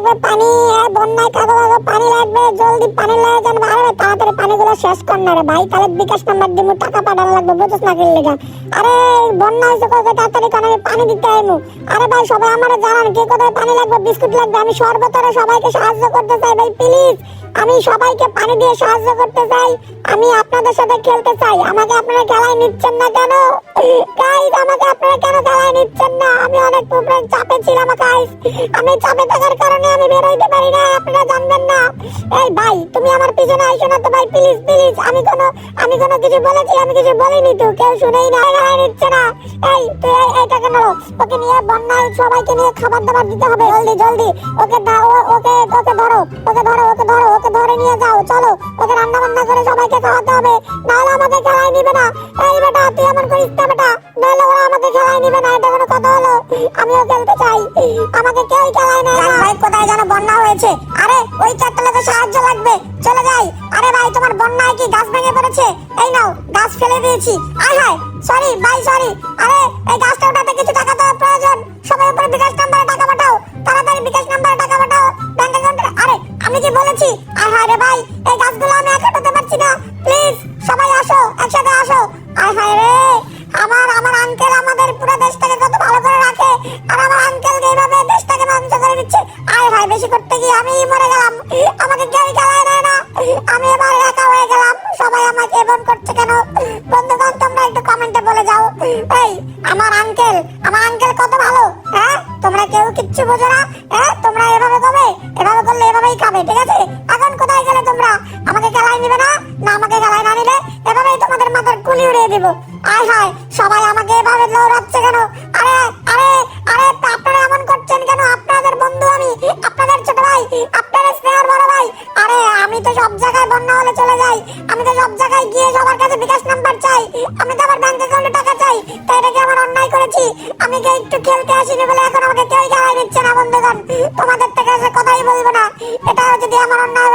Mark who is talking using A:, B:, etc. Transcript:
A: লাগবে পানি এ, বন্যায় কাগো কাগো পানি লাগবে জলদি পানি লাগে জান আরে ভাই তাড়াতাড়ি পানিগুলো শেষ কর না রে ভাই। তাহলে বিকাশ নাম্বার দিমু টাকা পাঠানো লাগবে বুঝছ না কি লেগা। আরে বন্যা হয়েছে কাউকে তাড়াতাড়ি কারণ আমি পানি দিতে আইমু। আরে ভাই সবাই আমারে জানান কে কোথায় পানি লাগবে বিস্কুট লাগবে আমি সর্বতরে সবাইকে সাহায্য করতে চাই ভাই প্লিজ আমি সবাইকে পানি দিয়ে সাহায্য করতে চাই আমি আপনাদের সাথে খেলতে চাই। আমাকে আপনারা খেলায় নিচ্ছেন না কেন? গাইস আমাকে আপনারা কেন খেলায় নিচ্ছেন না? আমি অনেক চাপে ছিলাম আমি চাপে থাকার কারণে আমি বের হইতে পারি না আপনারা জানবেন না। এই ভাই, তুমি আমার পিছনে আইসো না তো ভাই প্লিজ প্লিজ আমি কোনো আমি কোনো কিছু বলেছি, আমি কিছু বলিনি তো, কেউ শুনেই না নিচ্ছে না। এই তুই এই- এই টাকা নাও ওকে নিয়ে বন্যায় সবাইকে নিয়ে খাবার দাবার দিতে হবে। জলদি জলদি। ওকে দাও ওকে ওকে ধরো। ওকে ধরো ওকে ধরো, ওকে ধরে নিয়ে যাও। চলো, ওকে রান্না বান্না করে সবাইকে খাওয়াতে হবে। নাহলে আমাকে খেলায় নিবে না। এই বেটা, তুই এমন করিস না বেটা। নাহলে ওরা আমাকে খেলায় নিবে না। এটা কোনো কথা হলো? আমিও খেলতে চাই। আমাকে কেউ খেলায় না। ভাই, কোথায় যেন বন্যা হয়েছে। আরে, ওই চারটা লোকের সাহায্য লাগবে। চলে যাই। আরে ভাই, তোমার বন্যায় কি গাছ ভেঙে পড়েছে? এই নাও, গাছ ফেলে দিয়েছি। আয় হায় সরি ভাই সরি আরে, এই গাছটা ওঠাতে কিছু টাকা দেওয়ার প্রয়োজন। সবাই উপরে বিকাশ নাম্বারে টাকা পাঠাও। তাড়াতাড়ি বিকাশ নাম্বারে টাকা পাঠাও। ব্যাংক অ্যাকাউন্টে আরে, আমি কি বলেছি? আয় হায় রে ভাই, এই গাছগুলো আমি একা উঠাতে পারছি না। প্লিজ, সবাই আসো, একসাথে আসো। আয় হায় রে, আমার আমার আঙ্কেল আমাদের পুরো দেশটাকে কত ভালো করে রাখে। আর আমার আঙ্কেল এইভাবে দেশটাকে ধ্বংস করে দিচ্ছে। আয় হায় বেশি করতে গিয়ে আমি মরে গেলাম। আমাকে কেউ খেলায় বন্ধুগণ, তোমরা একটু কমেন্টে বলে যাও। এই, আমার আঙ্কেল আমার আঙ্কেল কত ভালো হ্যাঁ? তোমরা কেউ কিচ্ছু বোঝো না হ্যাঁ? তোমরা এভাবে কবে এভাবে করলে এভাবেই খাবে, ঠিক আছে? এখন কোথায় গেলে তোমরা? আমাকে খেলায় নিবে না? না, আমাকে খেলায় না নিলে এভাবেই তোমাদের মাথার কুলি উড়িয়ে দিব। আয় হায়, সবাই আমাকে এভাবে দৌড়াচ্ছে কেন? আরে আরে আরে, আপনারা এমন করছেন কেন? আপনাদের বন্ধু আমি, আপনাদের ছোট ভাই, আপনাদের স্নেহর বড় ভাই। আরে, আমি তো সব জায়গায় হলে চলে যাই। আমি তো সব জায়গায় গিয়ে সবার কাছে বিকাশ নাম্বার চাই। আমি তো আমার ব্যাংক অ্যাকাউন্টে টাকা চাই। তাই এটা কি আমার অন্যায় করেছি? আমি কি একটু খেলতে আসিনি বলে এখন আমাকে কেউ খেলায় দিচ্ছে না, বন্ধুগণ? তোমাদের থেকে কথাই বলব না। এটা যদি আমার অন্যায়